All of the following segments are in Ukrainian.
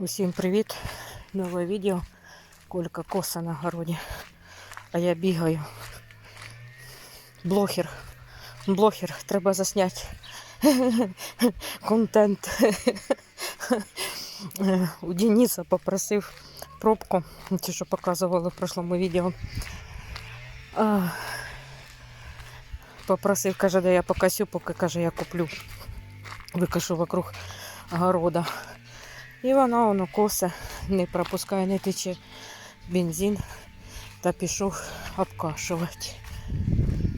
Усім привіт! Нове відео. Колька коса на городі. А я бігаю. Блогер. Блогер. Треба засняти контент. У Дениса попросив пробку, ті, що показували в прошлому відео. Попросив, каже, де я покасю, поки каже, я куплю. Викашу вокруг города. І вона воно косе, не пропускає, не тече бензин та пішов обкашувати.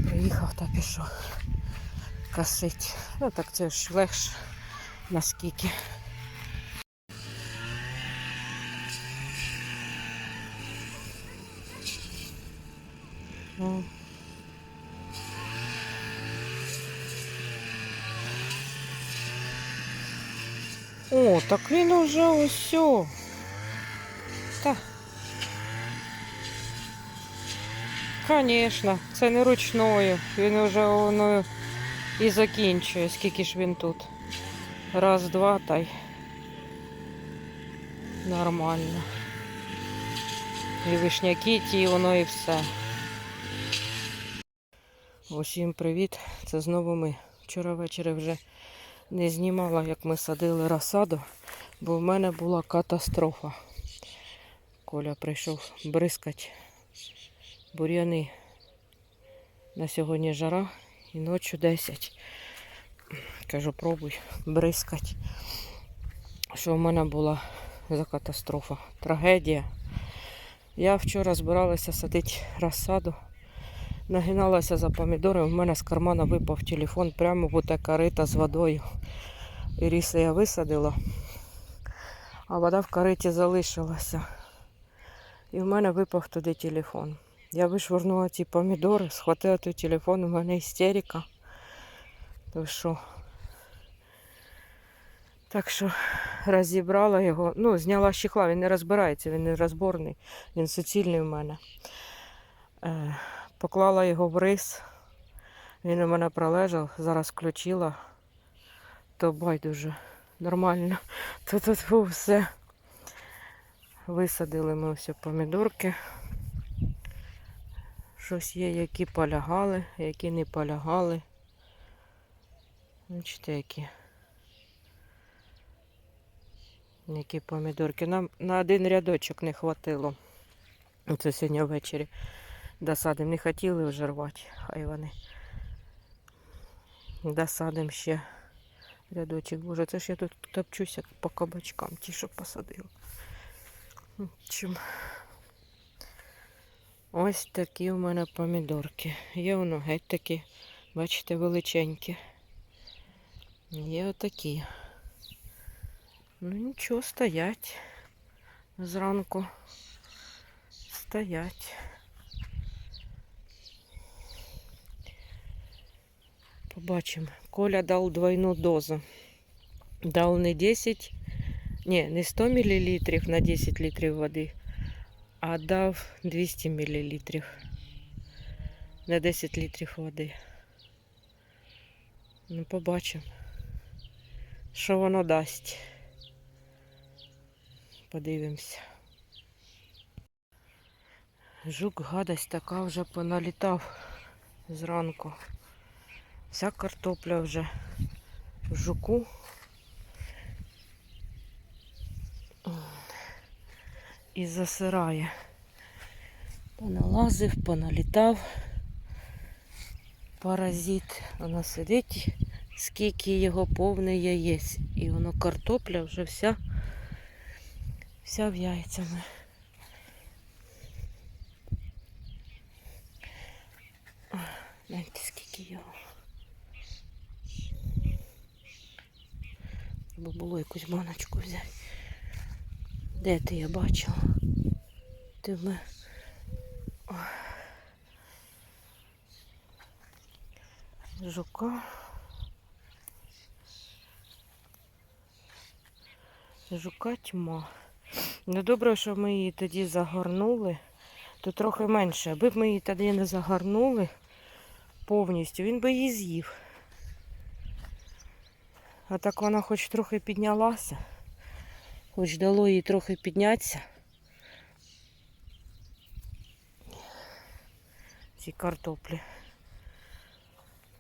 Приїхав та пішов косить. Ну так це ж легше наскільки. Ну. О, так він уже усьо. Та. Конечно, це не ручною. Він вже воно і закінчує, скільки ж він тут. Раз, два, та й нормально. І вишняки ті, воно і все. Усім привіт! Це знову ми. Вчора ввечері вже не знімала, як ми садили розсаду, бо в мене була катастрофа. Коля прийшов бризкати бур'яни. На сьогодні жара і ночі 10. Кажу, пробуй бризкати. Що в мене була за катастрофа? Трагедія. Я вчора збиралася садити розсаду. Нагиналася за помідори, в мене з кармана випав телефон прямо в оте корита з водою. І ріси я висадила, а вода в кориті залишилася. І в мене випав туди телефон. Я вишвырнула ті помідори, схватила той телефон, у мене істерика. То що? Так що розібрала його, ну, зняла щекла, він не розбирається, він не розборний, він суцільний в мене. Е, Поклала його в рис. Він у мене пролежав, зараз включила, то байдуже нормально. Тут був все. Висадили ми все помідорки. Щось є, які полягали, які не полягали. Бачите, які. Які помідорки. Нам на один рядочок не хватило. Це сьогодні ввечері досадим. Не хотіли вже рвати, хай вони. Досадим ще рядочок. Боже, це ж я тут топчуся по кабачкам, ті, що посадила. Чим? Ось такі у мене помідорки. Є воно геть такі, бачите, величенькі. Є отакі. Ну нічого, стоять. Зранку стоять. Побачимо. Коля дав двойну дозу. Дав не 10, ні, не 100 мл на 10 літрів води, а дав 200 мл на 10 літрів води. Ну, побачимо, що воно дасть. Подивимося. Жук гадость така вже поналітав зранку. Вся картопля вже в жуку. І засирає. Поналазив, поналітав. Паразит. Воно сидить, скільки його повне яєць. І воно картопля вже вся, вся в яйцями. Гляньте, скільки його. Бо було якусь баночку взяти. Де ти я бачила? Ти в. Жука. Жука тьма. Ну добре, що ми її тоді загорнули, то трохи менше. Аби б ми її тоді не загорнули повністю, він би її з'їв. А так вона хоч трохи піднялася. Хоч дало їй трохи піднятися. Ці картоплі.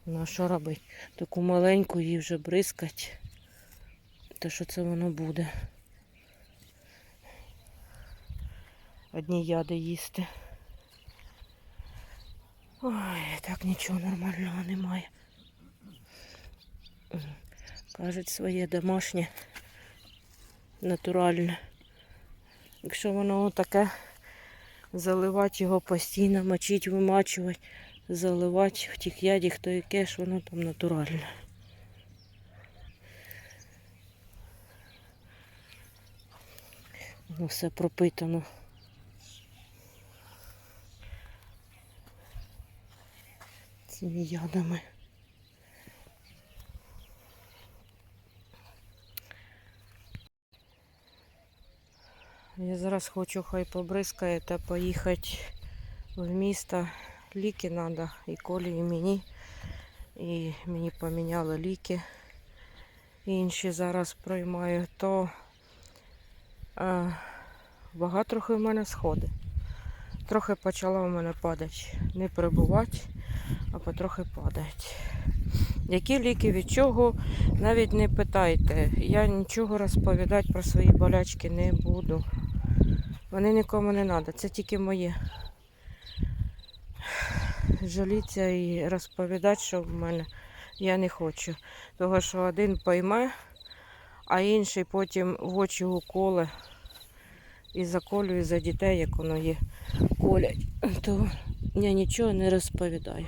Ну що робити? Таку маленьку їй вже бризкать. Та що це воно буде? Одні яди їсти. Ой, так нічого нормального немає. Кажуть, своє домашнє, натуральне. Якщо воно таке, заливати його постійно, мочити, вимачувати, заливати в тих яді, хто яке ж воно там натуральне. Воно все пропитано. Цими ядами. Зараз хочу хай побризкає та поїхати в місто. Ліки треба і Колі, і мені. І мені поміняли ліки. Інші зараз приймаю, то е, вага трохи в мене сходить. Трохи почала в мене падати. Не прибувати, а потрохи падать. Які ліки від чого, навіть не питайте. Я нічого розповідати про свої болячки не буду. Вони нікому не треба, це тільки моє. Жаліться і розповідати, що в мене я не хочу. Того, що один пойме, а інший потім в очі уколи і заколює за дітей, як воно є, колять. То я нічого не розповідаю.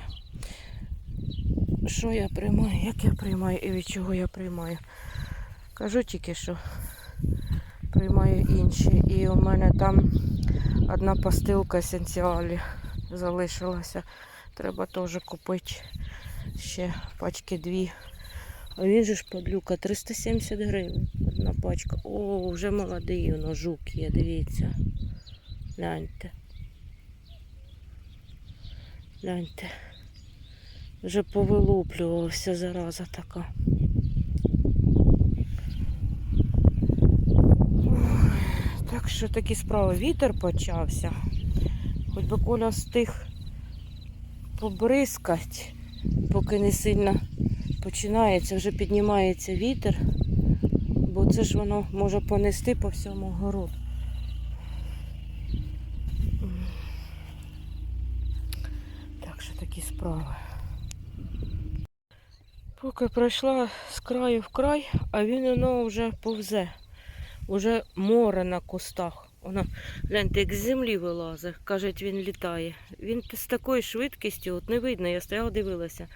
Що я приймаю, як я приймаю і від чого я приймаю. Кажу тільки, що приймаю інші. І у мене там одна постилка есенціалі залишилася. Треба теж купити ще пачки дві. А він же ж падлюка 370 гривень. Одна пачка. О, вже молодий воно жук є, дивіться. Гляньте. Гляньте. Вже повилуплювався зараза така. Ой, Так що такі справи. Вітер почався. Хоч би Коля встиг побризкать, поки не сильно починається, вже піднімається вітер, бо це ж воно може понести по всьому городу. Так що такі справи. Поки пройшла з краю в край, а він воно вже повзе. Уже море на кустах. Воно, гляньте, як з землі вилазить. Кажуть, він літає. Він з такою швидкістю, от не видно, я стояла, дивилася.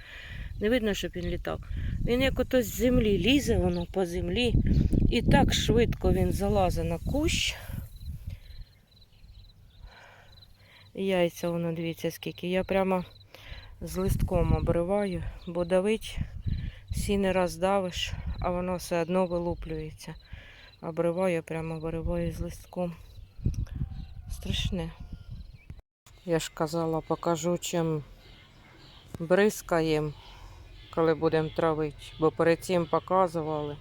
Не видно, щоб він літав. Він як ото з землі лізе, воно по землі. І так швидко він залазить на кущ. Яйця, воно, дивіться, скільки. Я прямо з листком обриваю, бо давить всі не раз давиш, а воно все одно вилуплюється. Обриваю, прямо вириваю з листком. Страшне. Я ж казала, покажу, чим бризкаємо, коли будемо травити, бо перед цим показували.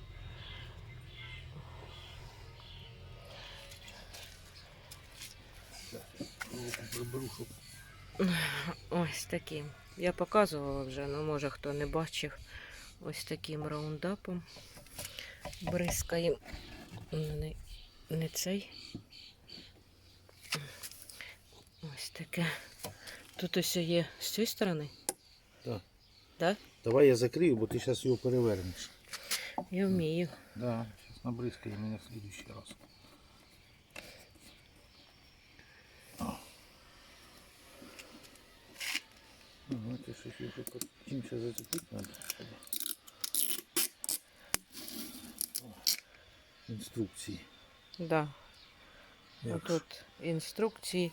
Ось таким. Я показувала вже, ну може хто не бачив. Ось таким раундапом. Бризкаємо. Не, не цей. Ось таке. Тут ось є з цієї сторони. Так. Да? Давай я закрию, бо ти зараз його перевернеш. Я вмію. Да, зараз набризкай мене в следующий раз. Ага, ти щось його тут чимся зацепити треба. Інструкції. Да. Як Тут інструкції,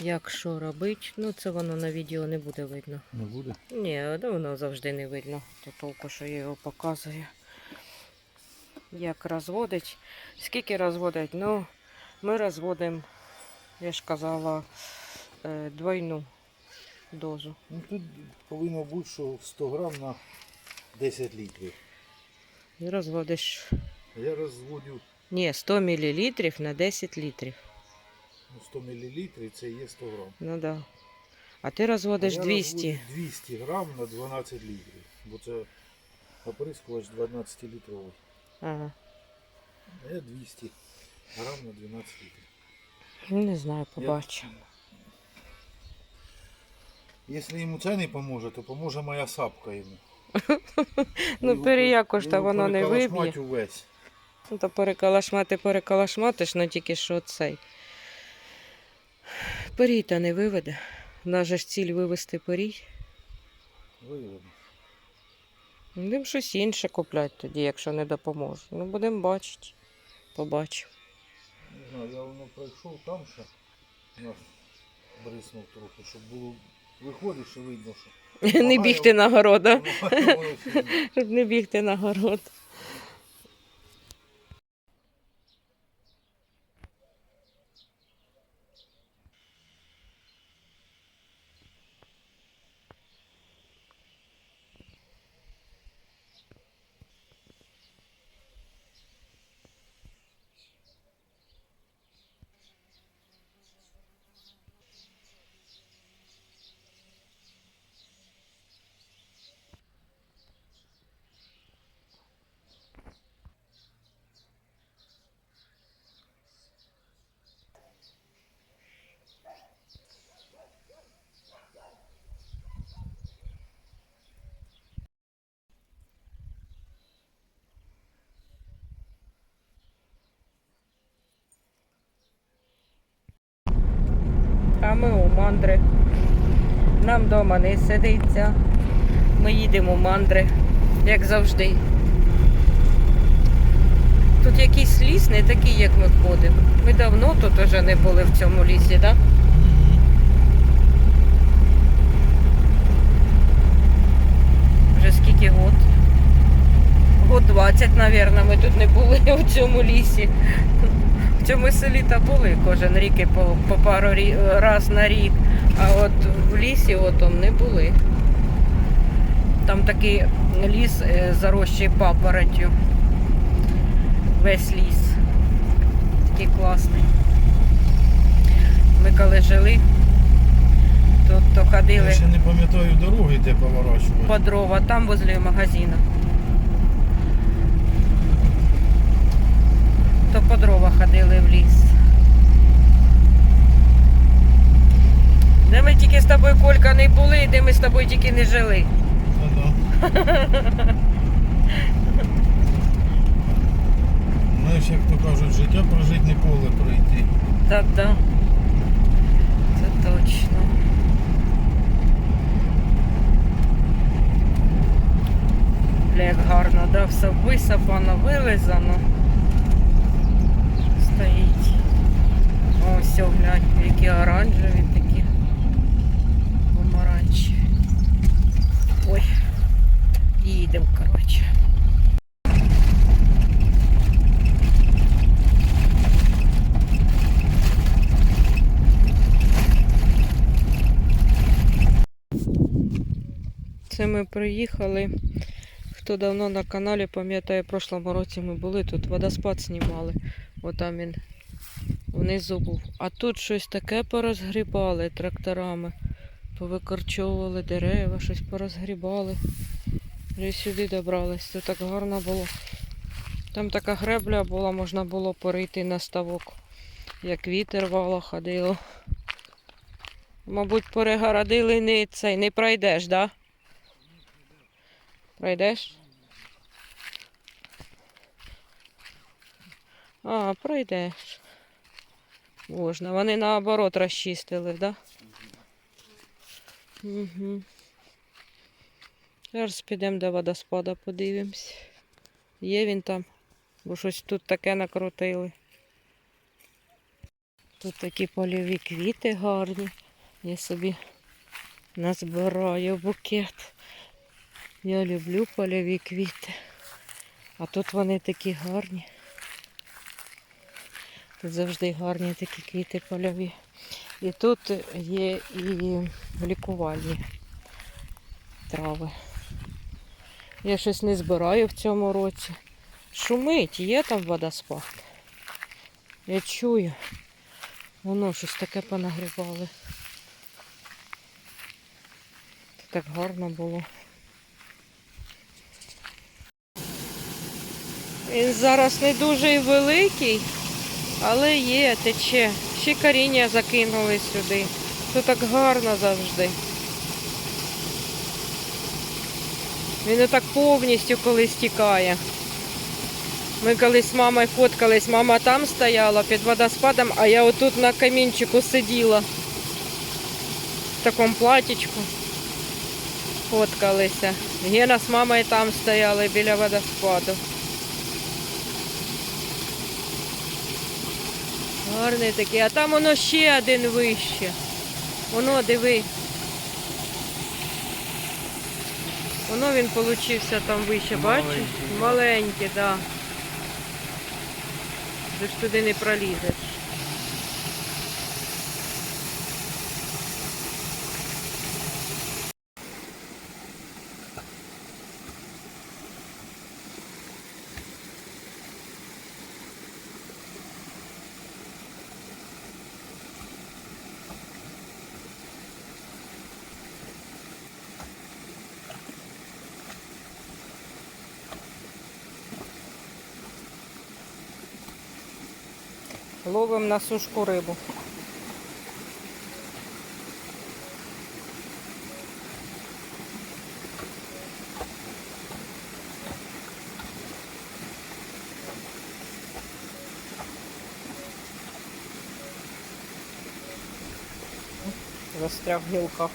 як що робити. Ну, це воно на відео не буде видно. Не буде? Ні, да воно завжди не видно. То толку, що я його показую. Як розводить. Скільки розводить? Ну, ми розводимо, я ж казала, е, двойну дозу. Ну тут повинно бути, що 100 грам на 10 літрів. І розводиш. Я розводю Ні, 100 мл на 10 літрів. Ну, 100 мл це є 100 грам. Ну так. Да. А ти розводиш Я 200. розводжу 200 грам на 12 літрів. Бо це оприскувач 12 літровий. Ага. А я 200 грам на 12 літрів. Ну, не знаю, побачимо. Якщо йому це не поможе, то поможе моя сапка йому. Ну, переякож пер- та воно не виб'є. увесь. Ну, то перекалашмати, перекалашматиш, ну тільки що цей. Порій та не виведе. Же ж ціль вивезти порій. Виявимо. Будемо щось інше купляти тоді, якщо не допоможе. Ну, будемо бачити. Побачимо. Не знаю, я воно пройшов там ще. Нас бриснув трохи, щоб було. Виходиш і видно, що. Не бігти на город, а? Щоб не бігти на город. Ми у мандри. Нам вдома не сидиться. Ми їдемо у мандри, як завжди. Тут якийсь ліс не такий, як ми ходимо. Ми давно тут вже не були в цьому лісі, так? Вже скільки год? Год 20, мабуть, ми тут не були в цьому лісі. В цьому селі та були кожен рік і по, по пару рі- раз на рік. А от в лісі отом не були. Там такий ліс е, зарощий папоротью. Весь ліс. Такий класний. Ми коли жили, то, то Я ходили ще не пам'ятаю дороги, де поворачувати. по дрова, там возле магазину. По дрова ходили в ліс. Де ми тільки з тобою, Колька, не були, і де ми з тобою тільки не жили. Знаєш, як то кажуть, життя прожить не поле пройти. Та-да. Це точно. Бля, як гарно, да, все висапано, вилизано. Стоїть. Ось, о, глянь, які оранжеві такі. Помаранчеві. Ой. Їдемо, коротше. Це ми приїхали. Хто давно на каналі пам'ятає, в прошлому році ми були тут, водоспад знімали. Отам він внизу був. А тут щось таке порозгрібали тракторами. Повикорчовували дерева, щось порозгрібали. Вже сюди добрались. Це так гарно було. Там така гребля була, можна було перейти на ставок. Як вітер вало ходило. Мабуть, перегородили не цей, не пройдеш, да? Пройдеш? А, пройдеш. Можна. Вони наоборот розчистили, да? Угу. Зараз підемо до водоспада, подивимось. Є він там, бо щось тут таке накрутили. Тут такі польові квіти гарні. Я собі назбираю букет. Я люблю польові квіти. А тут вони такі гарні. Тут завжди гарні такі квіти польові. І тут є і лікувальні трави. Я щось не збираю в цьому році. Шумить, є там водоспад. Я чую. Воно щось таке понагрібали. Так гарно було. Він зараз не дуже великий, але є, тече. Ще коріння закинули сюди. Це так гарно завжди. Він отак повністю колись тікає. Ми колись з мамою фоткались, мама там стояла під водоспадом, а я отут на камінчику сиділа. В такому платічку. Фоткалися. Гена з мамою там стояли біля водоспаду. Гарний такий, а там воно ще один вище. Воно, диви. Воно він получився там вище, бачиш? Маленький, так. Да. Ти ж туди не пролізеш. Ловимо на сушку рибу. Застряг в гілках.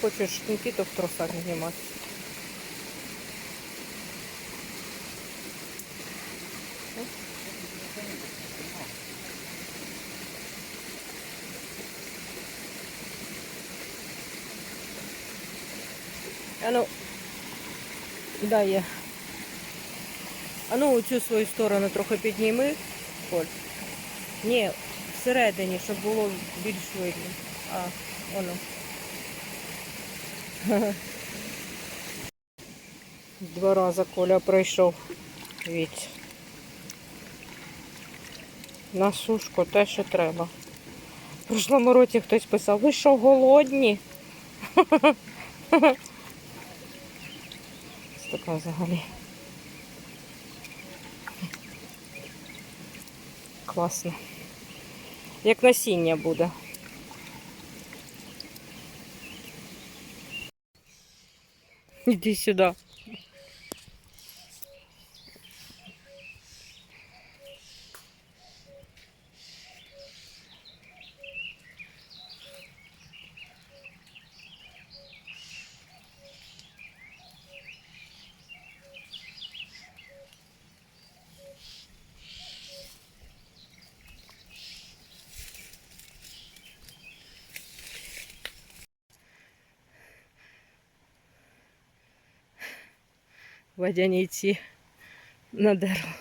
Хочеш Нікіту в трусах знімати. А ну, да, є. А ну оцю свою сторону трохи підніми, Коль. Ні, всередині, щоб було більш видно. А, воно. Два рази Коля пройшов від на сушку те, що треба. В прошлому році хтось писав, ви що голодні? Ось така взагалі. Класно. Як насіння буде. Іди сюди. Водяниці на дерево.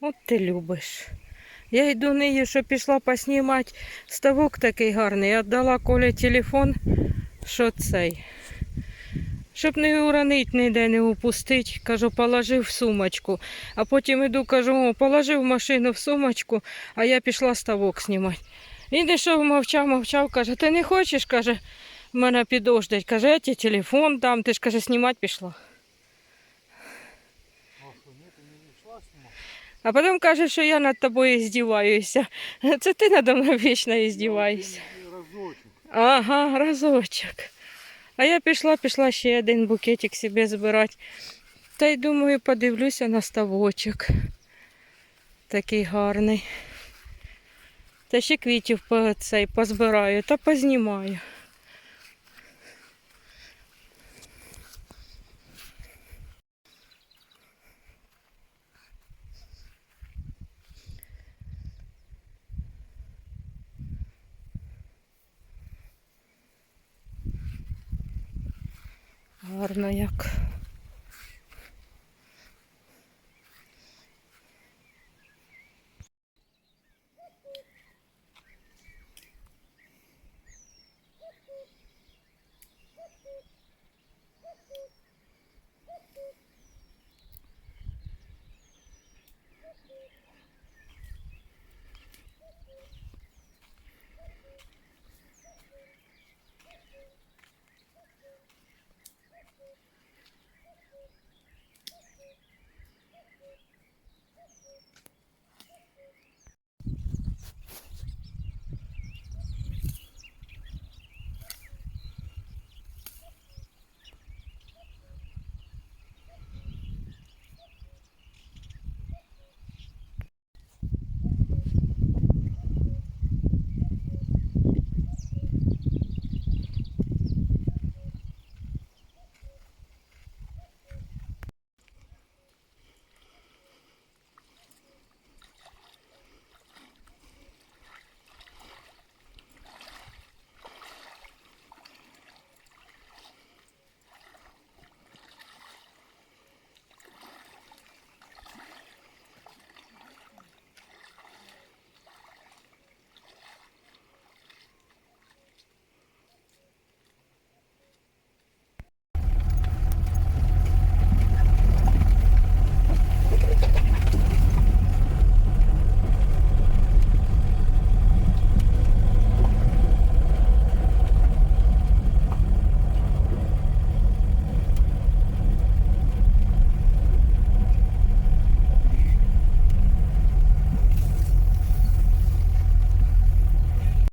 От ти любиш. Я йду нею, що пішла поснімати. Ставок такий гарний. Я віддала Колі телефон, що цей. Щоб не уронить ніде, не упустить. Кажу, положив в сумочку. А потім іду, кажу, о, положив машину в сумочку, а я пішла ставок знімати. Він йшов, мовчав, мовчав, каже, ти не хочеш, каже, мене підождать. Каже, я тебе телефон дам, ти ж каже, знімати пішла. А що, ні, ти не йшла знімати? А потім каже, що я над тобою здіваюся. Це ти надо мною вічно здіваєшся. Ага, разочок. А я пішла, пішла ще один букетик собі збирати. Та й думаю, подивлюся на ставочок. Такий гарний. Та ще квітів цей, позбираю та познімаю. Гарно як.